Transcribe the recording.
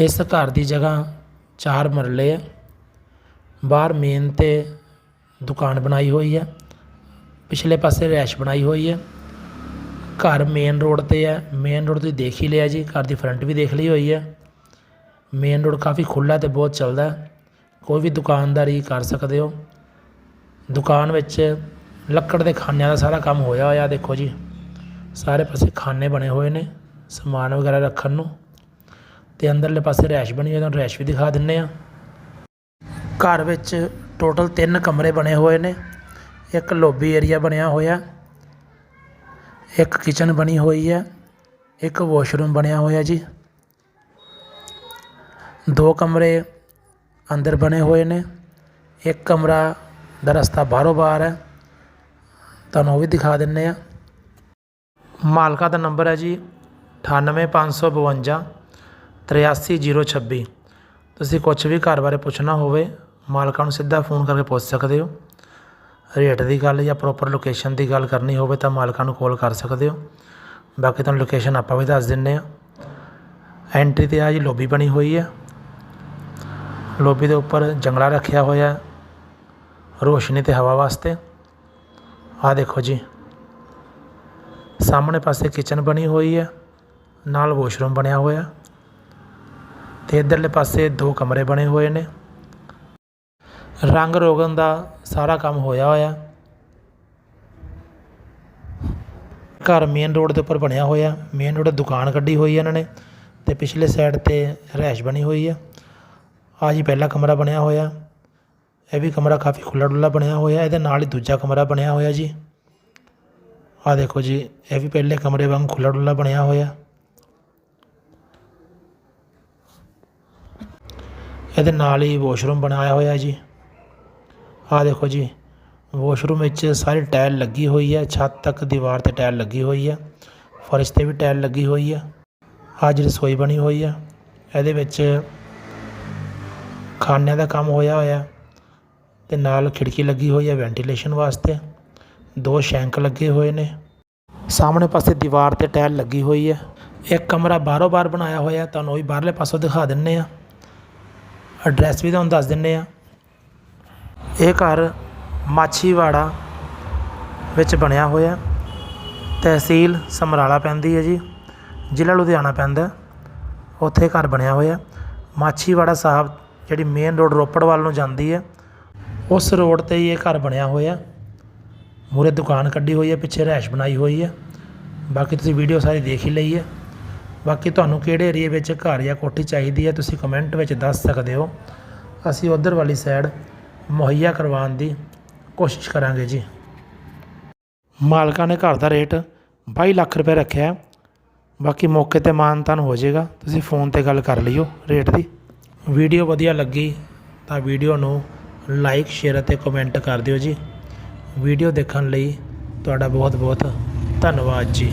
ਇਸ ਘਰ ਦੀ ਜਗ੍ਹਾ ਚਾਰ ਮਰਲੇ ਆ। ਬਾਹਰ ਮੇਨ ਤੇ ਦੁਕਾਨ ਬਣਾਈ ਹੋਈ ਹੈ ਪਿਛਲੇ ਪਾਸੇ ਰੈਸ਼ ਬਣਾਈ ਹੋਈ ਹੈ ਘਰ ਮੇਨ ਰੋਡ ਤੇ ਹੈ ਮੇਨ ਰੋਡ ਤੁਸੀਂ ਦੇਖ ਹੀ ਲਿਆ ਜੀ। ਘਰ ਦੀ ਫਰੰਟ ਵੀ ਦੇਖ ਲਈ ਹੋਈ ਹੈ ਮੇਨ ਰੋਡ ਕਾਫੀ ਖੁੱਲ੍ਹਾ ਤੇ ਬਹੁਤ ਚੱਲਦਾ। ਕੋਈ ਵੀ ਦੁਕਾਨਦਾਰੀ ਕਰ ਸਕਦੇ ਹੋ। ਦੁਕਾਨ ਵਿੱਚ ਲੱਕੜ ਦੇ ਖਾਨਿਆਂ ਦਾ ਸਾਰਾ ਕੰਮ ਹੋਇਆ ਹੋਇਆ ਦੇਖੋ ਜੀ। ਸਾਰੇ ਪਾਸੇ ਖਾਨੇ ਬਣੇ ਹੋਏ ਨੇ। ਸਮਾਨ ਵਗੈਰਾ ਰੱਖਣ ਨੂੰ। ਤੇ ਅੰਦਰਲੇ ਪਾਸੇ ਰੈਸ਼ ਬਣੀ ਹੋਈ ਤੁਹਾਨੂੰ ਰੈਸ਼ ਵੀ ਦਿਖਾ ਦਿੰਨੇ ਆ। ਘਰ ਵਿੱਚ ਟੋਟਲ 3 ਕਮਰੇ ਬਣੇ ਹੋਏ ਨੇ। ਇੱਕ ਲੋਬੀ ਏਰੀਆ ਬਣਿਆ ਹੋਇਆ, ਇੱਕ ਕਿਚਨ ਬਣੀ ਹੋਈ ਹੈ ਇੱਕ ਵਾਸ਼ਰੂਮ ਬਣਿਆ ਹੋਇਆ ਜੀ। ਦੋ ਕਮਰੇ ਅੰਦਰ ਬਣੇ ਹੋਏ ਨੇ, ਇੱਕ ਕਮਰਾ ਦਾ ਰਸਤਾ ਬਾਹਰੋਂ ਬਾਹਰ ਹੈ ਤੁਹਾਨੂੰ ਉਹ ਵੀ ਦਿਖਾ ਦਿੰਨੇ ਆ। ਮਾਲਕਾ ਦਾ ਨੰਬਰ ਹੈ ਜੀ 98552 83026 ਤੁਸੀਂ ਕੁਝ ਵੀ ਘਰ ਬਾਰੇ ਪੁੱਛਣਾ ਹੋਵੇ, ਮਾਲਕਾਂ ਨੂੰ ਸਿੱਧਾ ਫੋਨ ਕਰਕੇ ਪੁੱਛ ਸਕਦੇ ਹੋ। ਰੇਟ ਦੀ ਗੱਲ ਜਾਂ ਪ੍ਰੋਪਰ ਲੋਕੇਸ਼ਨ ਦੀ ਗੱਲ ਕਰਨੀ ਹੋਵੇ ਤਾਂ ਮਾਲਕਾਂ ਨੂੰ ਕਾਲ ਕਰ ਸਕਦੇ ਹੋ। ਬਾਕੀ ਤੁਹਾਨੂੰ ਲੋਕੇਸ਼ਨ ਆਪਾਂ ਵੀ ਦੱਸ ਦਿੰਨੇ ਆ ਐਂਟਰੀ ਤੇ ਆ ਜੀ ਲੋਬੀ ਬਣੀ ਹੋਈ ਹੈ। ਲੋਬੀ ਦੇ ਉੱਪਰ ਜੰਗਲਾ ਰੱਖਿਆ ਹੋਇਆ ਰੋਸ਼ਨੀ ਤੇ ਹਵਾ ਵਾਸਤੇ। ਆ ਦੇਖੋ ਜੀ। ਸਾਹਮਣੇ ਪਾਸੇ ਕਿਚਨ ਬਣੀ ਹੋਈ ਹੈ। ਨਾਲ ਵਾਸ਼ਰੂਮ ਬਣਿਆ ਹੋਇਆ। ਤੇ ਇਧਰਲੇ ਪਾਸੇ ਦੋ ਕਮਰੇ ਬਣੇ ਹੋਏ ਨੇ। ਰੰਗ ਰੋਗਨ ਦਾ ਸਾਰਾ ਕੰਮ ਹੋਇਆ ਹੋਇਆ। ਘਰ ਮੇਨ ਰੋਡ ਦੇ ਉੱਪਰ ਬਣਿਆ ਹੋਇਆ। ਮੇਨ ਰੋਡ ਦੁਕਾਨ ਕੱਢੀ ਹੋਈ ਹੈ ਇਹਨਾਂ ਨੇ ਤੇ ਪਿਛਲੇ ਸਾਈਡ ਤੇ ਰਹਿਸ਼ ਬਣੀ ਹੋਈ ਹੈ ਆ ਜੀ ਪਹਿਲਾ ਕਮਰਾ ਬਣਿਆ ਹੋਇਆ। ਇਹ ਵੀ ਕਮਰਾ ਕਾਫੀ ਖੁੱਲਾ ਡੁੱਲਾ ਬਣਿਆ ਹੋਇਆ। ਇਹਦੇ ਨਾਲ ਹੀ ਦੂਜਾ ਕਮਰਾ ਬਣਿਆ ਹੋਇਆ ਜੀ। ਆ ਦੇਖੋ ਜੀ, ਇਹ ਵੀ ਪਹਿਲੇ ਕਮਰੇ ਵਾਂਗ ਖੁੱਲਾ ਡੁੱਲਾ ਬਣਿਆ ਹੋਇਆ। ਇਹਦੇ ਨਾਲ ਹੀ ਵਾਸ਼ਰੂਮ ਬਣਾਇਆ ਹੋਇਆ ਜੀ। ਆਹ ਦੇਖੋ ਜੀ ਵਾਸ਼ਰੂਮ ਵਿੱਚ ਸਾਰੀ ਟਾਇਲ ਲੱਗੀ ਹੋਈ ਹੈ, ਛੱਤ ਤੱਕ ਦੀਵਾਰ ਤੇ ਟਾਇਲ ਲੱਗੀ ਹੋਈ ਹੈ, ਫਰਸ਼ ਤੇ ਵੀ ਟਾਇਲ ਲੱਗੀ ਹੋਈ ਹੈ। ਆ ਜਿਹੜੀ ਰਸੋਈ ਬਣੀ ਹੋਈ ਹੈ, ਇਹਦੇ ਵਿੱਚ ਖਾਨਿਆਂ ਦਾ ਕੰਮ ਹੋਇਆ ਹੋਇਆ, ਤੇ ਨਾਲ ਖਿੜਕੀ ਲੱਗੀ ਹੋਈ ਹੈ ਵੈਂਟੀਲੇਸ਼ਨ ਵਾਸਤੇ, ਦੋ ਸ਼ੈਂਕ ਲੱਗੇ ਹੋਏ ਨੇ। ਸਾਹਮਣੇ ਪਾਸੇ ਦੀਵਾਰ ਤੇ ਟਾਇਲ ਲੱਗੀ ਹੋਈ ਹੈ। ਇੱਕ ਕਮਰਾ ਬਾਹਰੋਂ ਬਾਹਰ ਬਣਾਇਆ ਹੋਇਆ, ਤੁਹਾਨੂੰ ਉਹ ਵੀ ਬਾਹਰਲੇ ਪਾਸੋਂ ਦਿਖਾ ਦਿੰਨੇ ਆ। ਐਡਰੈਸ ਵੀ ਤੁਹਾਨੂੰ ਦੱਸ ਦਿੰਦੇ ਆ ਇਹ ਘਰ ਮਾਛੀਵਾੜਾ ਵਿੱਚ ਬਣਿਆ ਹੋਇਆ ਤਹਿਸੀਲ ਸਮਰਾਲਾ ਪੈਂਦੀ ਹੈ ਜੀ। ਜ਼ਿਲ੍ਹਾ ਲੁਧਿਆਣਾ ਪੈਂਦਾ ਉੱਥੇ ਘਰ ਬਣਿਆ ਹੋਇਆ ਮਾਛੀਵਾੜਾ ਸਾਹਿਬ ਜਿਹੜੀ ਮੇਨ ਰੋਡ ਰੋਪੜ ਵੱਲ ਨੂੰ ਜਾਂਦੀ ਹੈ। ਉਸ ਰੋਡ ਤੇ ਹੀ ਇਹ ਘਰ ਬਣਿਆ ਹੋਇਆ ਮੂਰੇ ਦੁਕਾਨ ਕੱਢੀ ਹੋਈ ਹੈ, ਪਿੱਛੇ ਰਹਿਸ਼ ਬਣਾਈ ਹੋਈ ਹੈ। ਬਾਕੀ ਤੁਸੀਂ ਵੀਡੀਓ ਸਾਰੀ ਦੇਖ ਹੀ ਲਈ ਹੈ। ਬਾਕੀ ਤੁਹਾਨੂੰ ਕਿਹੜੇ ਏਰੀਏ ਵਿੱਚ ਘਰ ਜਾਂ ਕੋਠੀ ਚਾਹੀਦੀ ਹੈ, ਤੁਸੀਂ ਕਮੈਂਟ ਵਿੱਚ ਦੱਸ ਸਕਦੇ ਹੋ। ਅਸੀਂ ਉਧਰ ਵਾਲੀ ਸਾਈਡ ਮੁਹੱਈਆ ਕਰਵਾਉਣ ਦੀ ਕੋਸ਼ਿਸ਼ ਕਰਾਂਗੇ ਜੀ। ਮਾਲਕਾਂ ਨੇ ਘਰ ਦਾ ਰੇਟ 22 ਲੱਖ ਰੁਪਏ ਰੱਖਿਆ ਬਾਕੀ ਮੌਕੇ ਤੇ ਮਾਨਤਾਨ ਹੋ ਜਾਏਗਾ। ਤੁਸੀਂ ਫੋਨ ਤੇ ਗੱਲ ਕਰ ਲਿਓ ਰੇਟ ਦੀ। ਵੀਡੀਓ ਵਧੀਆ ਲੱਗੀ ਤਾਂ ਵੀਡੀਓ ਨੂੰ ਲਾਈਕ ਸ਼ੇਅਰ ਅਤੇ ਕਮੈਂਟ ਕਰ ਦਿਓ ਜੀ। ਵੀਡੀਓ ਦੇਖਣ ਲਈ ਤੁਹਾਡਾ ਬਹੁਤ ਬਹੁਤ ਧੰਨਵਾਦ ਜੀ।